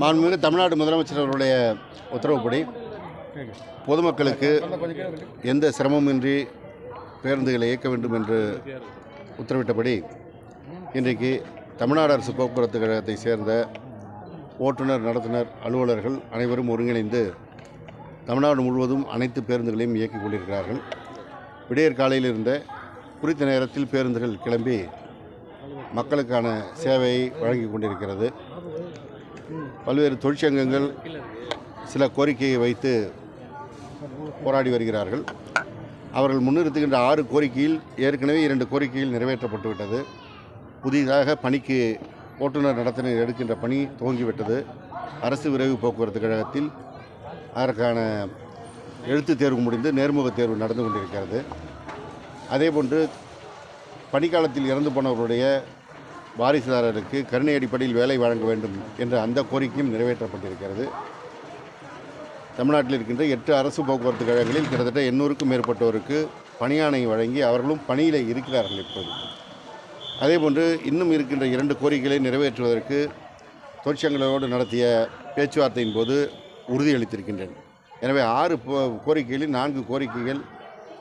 மாண்புமிகு தமிழ்நாடு முதலமைச்சர் அவருடைய உத்தரவுப்படி பொதுமக்களுக்கு எந்த சிரமமின்றி பேருந்துகளை இயக்க வேண்டும் என்று உத்தரவிட்டபடி இன்றைக்கு தமிழ்நாடு அரசு போக்குவரத்து கழகத்தை சேர்ந்த ஓட்டுநர் நடத்துனர் அலுவலர்கள் அனைவரும் ஒருங்கிணைந்து தமிழ்நாடு முழுவதும் அனைத்து பேருந்துகளையும் இயக்கிக் கொண்டிருக்கிறார்கள். விடியற் காலையில் இருந்த குறித்த நேரத்தில் பேருந்துகள் கிளம்பி மக்களுக்கான சேவையை வழங்கி கொண்டிருக்கிறது. பல்வேறு தொழிற்சங்கங்கள் சில கோரிக்கையை வைத்து போராடி வருகிறார்கள். அவர்கள் முன்னிறுத்துகின்ற ஆறு கோரிக்கையில் ஏற்கனவே இரண்டு கோரிக்கையில் நிறைவேற்றப்பட்டுவிட்டது. புதிதாக பணிக்கு ஓட்டுநர் நடத்தினர் எடுக்கின்ற பணி துவங்கிவிட்டது. அரசு விரைவு போக்குவரத்து கழகத்தில் அதற்கான எழுத்துத் தேர்வு முடிந்து நேர்முக தேர்வு நடந்து கொண்டிருக்கிறது. அதேபோன்று பணிக்காலத்தில் இறந்து போனவர்களுடைய வாரிசுதாரருக்கு கருணை அடிப்படையில் வேலை வழங்க வேண்டும் என்ற அந்த கோரிக்கையும் நிறைவேற்றப்பட்டிருக்கிறது. தமிழ்நாட்டில் இருக்கின்ற எட்டு அரசு போக்குவரத்து கழகங்களில் கிட்டத்தட்ட எண்ணூறுக்கும் மேற்பட்டோருக்கு பணியாணை வழங்கி அவர்களும் பணியில் இருக்கிறார்கள் இப்போது. அதேபோன்று இன்னும் இருக்கின்ற இரண்டு கோரிக்கைகளை நிறைவேற்றுவதற்கு தொழிற்சங்களோடு நடத்திய பேச்சுவார்த்தையின் போது உறுதியளித்திருக்கின்றேன். எனவே ஆறு கோரிக்கைகளில் நான்கு கோரிக்கைகள்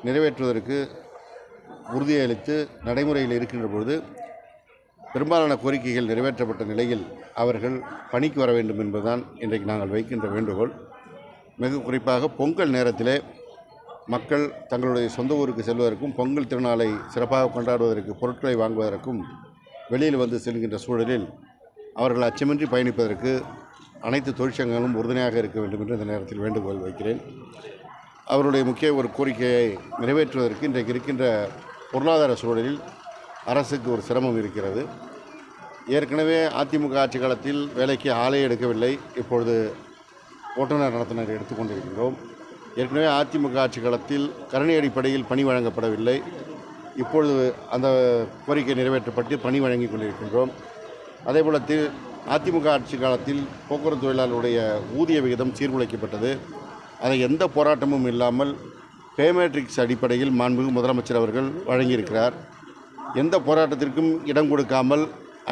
நிறைவேற்றுவதற்கு உறுதியளித்து நடைமுறையில் இருக்கின்ற பொழுது பெரும்பாலான கோரிக்கைகள் நிறைவேற்றப்பட்ட நிலையில் அவர்கள் பணிக்கு வர வேண்டும் என்பதுதான் இன்றைக்கு நாங்கள் வைக்கின்ற வேண்டுகோள். மிக குறிப்பாக பொங்கல் நேரத்திலே மக்கள் தங்களுடைய சொந்த ஊருக்கு செல்வதற்கும் பொங்கல் திருநாளை சிறப்பாக கொண்டாடுவதற்கு பொருட்களை வாங்குவதற்கும் வெளியில் வந்து செல்கின்ற சூழலில் அவர்கள் அச்சமின்றி பயணிப்பதற்கு அனைத்து தொழிற்சங்கங்களும் உறுதுணையாக இருக்க வேண்டும் என்று இந்த நேரத்தில் வேண்டுகோள் வைக்கிறேன். அவருடைய முக்கிய ஒரு கோரிக்கையை நிறைவேற்றுவதற்கு இன்றைக்கு இருக்கின்ற பொருளாதார சூழலில் அரசுக்கு ஒரு சிரமம் இருக்கிறது. ஏற்கனவே அதிமுக ஆட்சி காலத்தில் வேலைக்கு ஆளே எடுக்கவில்லை. இப்பொழுது ஓட்டுநர் நடத்துனர் எடுத்துக்கொண்டிருக்கின்றோம். ஏற்கனவே அதிமுக ஆட்சி காலத்தில் கருணை அடிப்படையில் பணி வழங்கப்படவில்லை. இப்பொழுது அந்த கோரிக்கை நிறைவேற்றப்பட்டு பணி வழங்கி கொண்டிருக்கின்றோம். அதேபோல் தி அதிமுக ஆட்சி காலத்தில் போக்குவரத்து தொழிலாளருடைய ஊதிய விகிதம் சீர்குலைக்கப்பட்டது. அதை எந்த போராட்டமும் இல்லாமல் பேமேட்ரிக்ஸ் அடிப்படையில் மாண்புமிகு முதலமைச்சர் அவர்கள் வழங்கியிருக்கிறார். எந்த போராட்டத்திற்கும் இடம் கொடுக்காமல்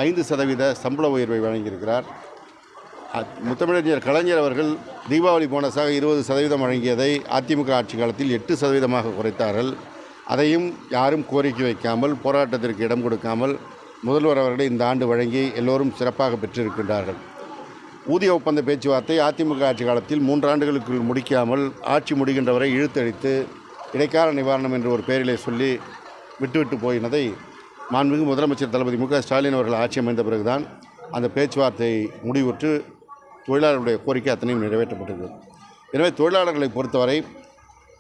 ஐந்து சதவீத சம்பள உயர்வை வழங்கியிருக்கிறார். முத்தமிழறிஞர் கலைஞர் அவர்கள் தீபாவளி போனஸாக இருபது சதவீதம் வழங்கியதை அதிமுக ஆட்சி காலத்தில் எட்டு சதவீதமாக குறைத்தார்கள். அதையும் யாரும் கோரிக்கை வைக்காமல் போராட்டத்திற்கு இடம் கொடுக்காமல் முதல்வர் அவர்களை இந்த ஆண்டு வழங்கி எல்லோரும் சிறப்பாக பெற்றிருக்கின்றார்கள். ஊதிய ஒப்பந்த பேச்சுவார்த்தை அதிமுக ஆட்சி காலத்தில் மூன்றாண்டுகளுக்குள் முடிக்காமல் ஆட்சி முடிகின்றவரை இழுத்தடித்து இடைக்கால நிவாரணம் என்று ஒரு பெயரிலே சொல்லி விட்டுவிட்டு போயினதை மாண்புமிகு முதலமைச்சர் தளபதி மு க ஸ்டாலின் அவர்கள் ஆட்சி அமைந்த பிறகுதான் அந்த பேச்சுவார்த்தை முடிவுற்று தொழிலாளர்களுடைய கோரிக்கை அத்தனையும் நிறைவேற்றப்பட்டது. எனவே தொழிலாளர்களை பொறுத்தவரை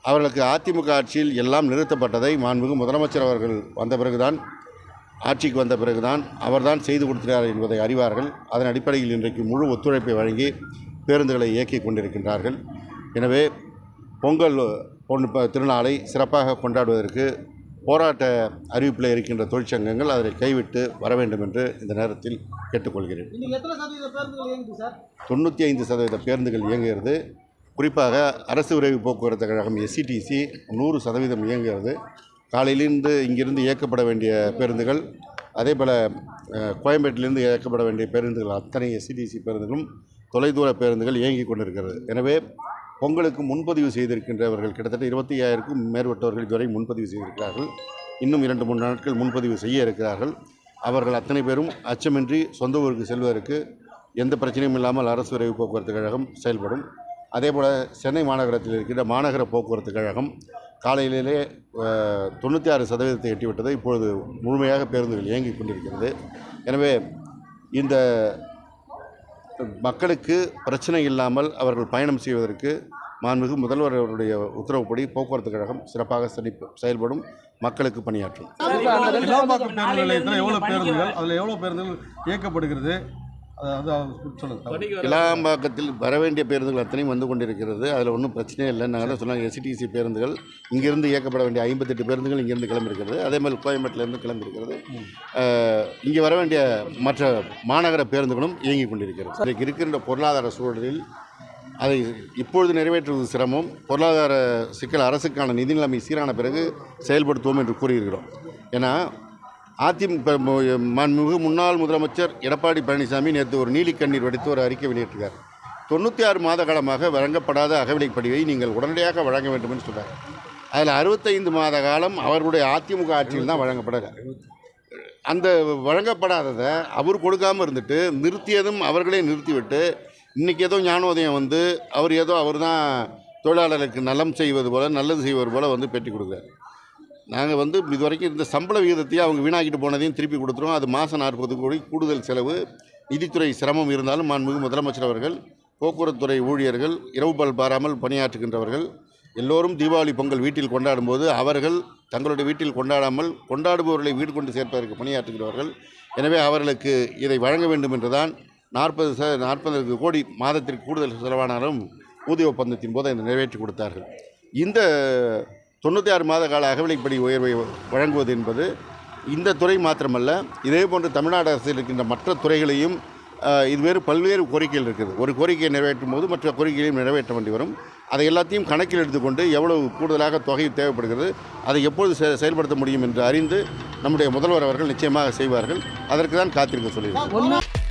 அவர்களுக்கு அதிமுக ஆட்சியில் எல்லாம் நிறுத்தப்பட்டதை மாண்புமிகு முதலமைச்சர் அவர்கள் வந்த பிறகுதான் ஆட்சிக்கு வந்த பிறகுதான் அவர்தான் செய்து கொடுக்கிறார் என்பதை அறிவார்கள். அதன் அடிப்படையில் இன்றைக்கு முழு ஒத்துழைப்பை வழங்கி பேருந்துகளை இயக்கிக் கொண்டிருக்கின்றார்கள். எனவே பொங்கல் பொன் திருநாளை சிறப்பாக கொண்டாடுவதற்கு போராட்ட அறிவிப்பில் இருக்கின்ற தொழிற்சங்கங்கள் அதை கைவிட்டு வர வேண்டும் என்று இந்த நேரத்தில் கேட்டுக்கொள்கிறேன். தொண்ணூற்றி ஐந்து சதவீத பேருந்துகள் இயங்குகிறது. குறிப்பாக அரசு விரைவு போக்குவரத்து கழகம் எஸ்சிடிசி நூறு சதவீதம் இயங்குகிறது. காலையிலிருந்து இங்கிருந்து இயக்கப்பட வேண்டிய பேருந்துகள் அதே போல் கோயம்பேட்டிலிருந்து இயக்கப்பட வேண்டிய பேருந்துகள் அத்தனை எஸ்சிடிசி பேருந்துகளும் தொலைதூர பேருந்துகள் இயங்கிக் கொண்டிருக்கிறது. எனவே பொங்கலுக்கு முன்பதிவு செய்திருக்கின்றவர்கள் கிட்டத்தட்ட இருபத்தி ஐயாயிரக்கும் மேற்பட்டவர்கள் இதுவரை முன்பதிவு செய்திருக்கிறார்கள். இன்னும் இரண்டு மூன்று நாட்கள் முன்பதிவு செய்ய இருக்கிறார்கள். அவர்கள் அத்தனை பேரும் அச்சமின்றி சொந்த ஊருக்கு செல்வதற்கு எந்த பிரச்சனையும் இல்லாமல் அரசு விரைவு போக்குவரத்து கழகம் செயல்படும். அதேபோல் சென்னை மாநகரத்தில் இருக்கின்ற மாநகர போக்குவரத்து கழகம் காலையிலே தொண்ணூற்றி ஆறு சதவீதத்தை எட்டிவிட்டது இப்பொழுது முழுமையாக பேருந்துகள் இயங்கிக் கொண்டிருக்கிறது. எனவே இந்த மக்களுக்கு பிரச்சனை இல்லாமல் அவர்கள் பயணம் செய்வதற்கு மாண்புமிகு முதல்வர் அவருடைய உத்தரவுப்படி போக்குவரத்து கழகம் சிறப்பாக செழிப்பு- செயல்படும் மக்களுக்கு பணியாற்றும் பேருந்து நிலையத்தில் எவ்வளோ பேருந்துகள் அதில் எவ்வளோ பேருந்துகள் இயக்கப்படுகிறது கிளாம்பாக்கத்தில் வர வேண்டிய பேருந்துகள் அத்தனையும் வந்து கொண்டிருக்கிறது. அதில் ஒன்றும் பிரச்சனையே இல்லை. நாங்கள் தான் சொன்னாங்க எஸ்டிசி பேருந்துகள். இங்கிருந்து இயக்கப்பட வேண்டிய ஐம்பத்தெட்டு பேருந்துகள் இங்கிருந்து கிளம்பியிருக்கிறது. அதே மாதிரி கோயம்பேட்டிலேருந்து கிளம்பியிருக்கிறது. இங்கே வர வேண்டிய மற்ற மாநகர பேருந்துகளும் இயங்கிக் கொண்டிருக்கிறது. இன்றைக்கு இருக்கின்ற பொருளாதார சூழலில் அதை இப்பொழுது நிறைவேற்றுவது சிரமம். பொருளாதார சிக்கல் அரசுக்கான நிதி நிலைமை சீரான பிறகு செயல்படுத்துவோம் என்று கூறியிருக்கிறோம். ஏன்னா அதிமுக மாண்புமிகு முன்னாள் முதலமைச்சர் எடப்பாடி பழனிசாமி நேற்று ஒரு நீலிக்கண்ணீர் வடித்து ஒரு அறிக்கை வெளியிட்டிருக்கார். தொண்ணூற்றி ஆறு மாத காலமாக வழங்கப்படாத அகவிலைப்படிவை நீங்கள் உடனடியாக வழங்க வேண்டும் என்று சொல்கிறார் அதில் அறுபத்தைந்து மாத காலம் அவர்களுடைய அதிமுக ஆட்சியில் தான் வழங்கப்படலை. அந்த வழங்கப்படாததை அவர் கொடுக்காமல் இருந்துட்டு நிறுத்தியதும் அவர்களே நிறுத்திவிட்டு இன்றைக்கி ஏதோ ஞானோதயம் வந்து அவர் ஏதோ அவர் தான் தொழிலாளர்களுக்கு நலம் செய்வது போல் நல்லது செய்வது போல் வந்து பெட்டி கொடுக்குறாரு. நாங்கள் வந்து இதுவரைக்கும் இந்த சம்பள விகிதத்தையும் அவங்க வீணாக்கிட்டு போனதையும் திருப்பி கொடுத்துருவோம். அது மாதம் நாற்பது கோடி கூடுதல் செலவு. நிதித்துறை சிரமம் இருந்தாலும் மாண்புமிகு முதலமைச்சர் அவர்கள் போக்குவரத்துறை ஊழியர்கள் இரவுபல் பாராமல் பணியாற்றுகின்றவர்கள் எல்லோரும் தீபாவளி பொங்கல் வீட்டில் கொண்டாடும்போது அவர்கள் தங்களுடைய வீட்டில் கொண்டாடாமல் கொண்டாடுபவர்களை வீடு கொண்டு சேர்ப்பதற்கு பணியாற்றுகிறவர்கள். எனவே அவர்களுக்கு இதை வழங்க வேண்டும் என்றுதான் நாற்பது ச நாற்பது கோடி மாதத்திற்கு கூடுதல் செலவானாலும் ஊதிய ஒப்பந்தத்தின் போது அதை நிறைவேற்றி கொடுத்தார்கள். இந்த தொண்ணூற்றி ஆறு மாத கால அகவிலைப்படி உயர்வை வழங்குவது என்பது இந்த துறை மாத்திரமல்ல. இதே போன்று தமிழ்நாடு அரசில் இருக்கின்ற மற்ற துறைகளையும் இதுவேறு இது வேறு பல்வேறு கோரிக்கைகள் இருக்குது. ஒரு கோரிக்கையை நிறைவேற்றும் போது மற்ற கோரிக்கைகளையும் நிறைவேற்ற வேண்டி வரும். அதை எல்லாத்தையும் கணக்கில் எடுத்துக்கொண்டு எவ்வளவு கூடுதலாக தொகை தேவைப்படுகிறது அதை எப்பொழுது செ- செயல்படுத்த முடியும் என்று அறிந்து நம்முடைய முதல்வர் அவர்கள் நிச்சயமாக செய்வார்கள். அதற்கு தான் காத்திருக்க சொல்லியிருக்கிறார்